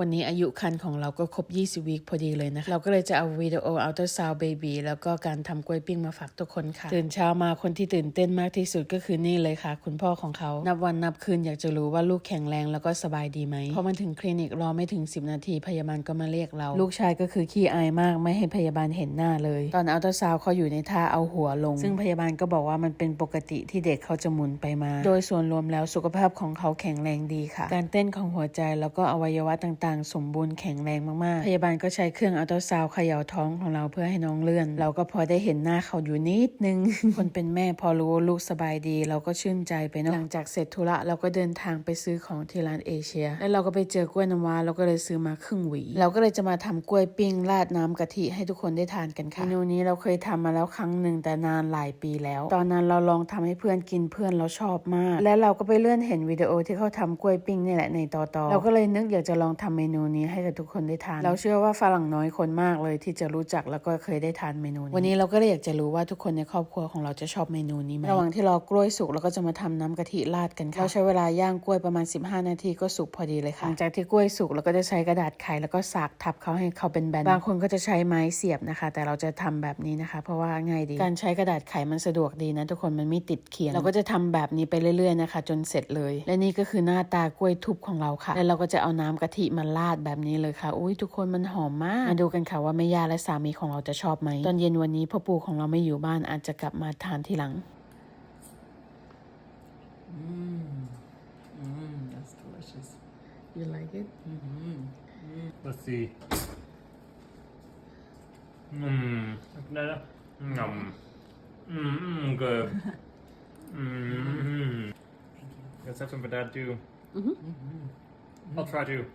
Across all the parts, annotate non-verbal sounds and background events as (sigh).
วันนี้อายุคันของเราก็ครบ 20 วีคพอดีเลยนะคะ เราก็เลยจะเอาวิดีโอ Ultra Sound Baby แล้วก็การทำกล้วยปิ้งมาฝากทุกคนค่ะ ตื่นเช้ามาคนที่ตื่นเต้นมากที่สุดก็คือนี่เลยค่ะ คุณพ่อของเขา นับวันนับคืนอยากจะรู้ว่าลูกแข็งแรงแล้วก็สบายดีไหมพอมันถึงคลินิกรอไม่ถึง 10 นาทีพยาบาลก็มาเรียกเรา ลูกชายก็คือขี้อายมากไม่ให้พยาบาลเห็นหน้าเลย ตอน Ultra Sound เขาอยู่ในท่าเอาหัวลง ซึ่งพยาบาลก็บอกว่ามันเป็นปกติที่เด็กเขาจะหมุนไปมา โดยส่วนรวมแล้วสุขภาพของเขาแข็งแรงดีค่ะ การเต้นของหัวใจแล้วก็อวัยวะต่างๆ สมบูรณ์แข็งแรงมากๆ พยาบาลก็ใช้เครื่องอัลตราซาวด์เขย่าท้องของเราเพื่อให้น้องเลื่อน เราก็พอได้เห็นหน้าเขาอยู่นิดนึง คนเป็นแม่พอรู้ว่าลูกสบายดี เราก็ชื่นใจไปเนาะหลังจากเสร็จธุระเราก็เดินทางไปซื้อของที่ร้านเอเชีย แล้วเราก็ไปเจอกล้วยน้ำว้าเราก็เลยซื้อมาครึ่งหวี เราก็เลยจะมาทำกล้วยปิ้งราดน้ำกะทิให้ทุกคนได้ทานกันค่ะเมนูนี้เราเคยทำมาแล้วครั้งหนึ่งแต่นานหลายปีแล้ว ตอนนั้นเราลองทำให้เพื่อนกินเพื่อนเราชอบมาก และเราก็ไปเลื่อนเห็นวิดีโอที่เขาทำกล้วยปิ้งนี่แหละในตอตอเราก็เลยนึกอยากจะลองทำเมนูนี้ให้กับทุกคนได้ทาน เราเชื่อว่าฝรั่งน้อยคนมากเลยที่จะรู้จักแล้วก็เคยได้ทานเมนูนี้วันนี้เราก็เลยอยากจะรู้ว่าทุกคนในครอบครัวของเราจะชอบเมนูนี้ไหมระหว่างที่รอกล้วยสุกเราก็จะมาทำน้ำกะทิราดกันค่ะเราใช้เวลาย่างกล้วยประมาณ 15 นาทีก็สุกพอดีเลยค่ะหลังจากที่กล้วยสุกเราก็จะใช้กระดาษไขแล้วก็สากทับเขาให้เขาเป็นแบนบางคนก็จะใช้ไม้เสียบนะคะ แต่เราจะทำแบบนี้นะคะ เพราะว่าง่ายดีการใช้กระดาษไขมันสะดวกดีนะทุกคนมันไม่ติดเขียงเราก็จะทำแบบนี้ไปเรื่อยๆนะคะ จนเสร็จเลย และนี่ก็คือหน้าตากล้วยทุบของเราค่ะ แล้วเราก็จะเอาน้ำกะทิมาราดแบบนี้เลยค่ะ อุ้ยทุกคนมันหอมมาก มาดูกันค่ะว่าแม่ย่าและสามีของเราจะชอบไหม ตอนเย็นวันนี้พ่อปู่ของเราไม่อยู่บ้านอาจจะกลับมาทานทีหลัง Mmm. Mmm, that's delicious. You like it? Mm-hmm. Let's see. Mmm. Yum. Mmm. Good. Mmm. Let's have some for dad too. Mm-hmm. I'll try to.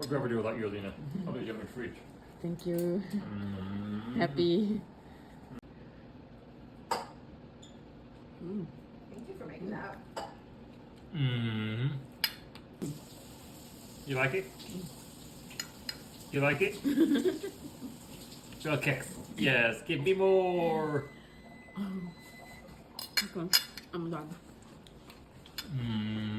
What do you ever do without you, Alina? I'll be in my fridge. Thank you. Mmm. Happy. Mm. Thank you for making that. Mmm. You like it? You like it? So (laughs) okay. Yes, give me more. Okay, I'm done. Mmm.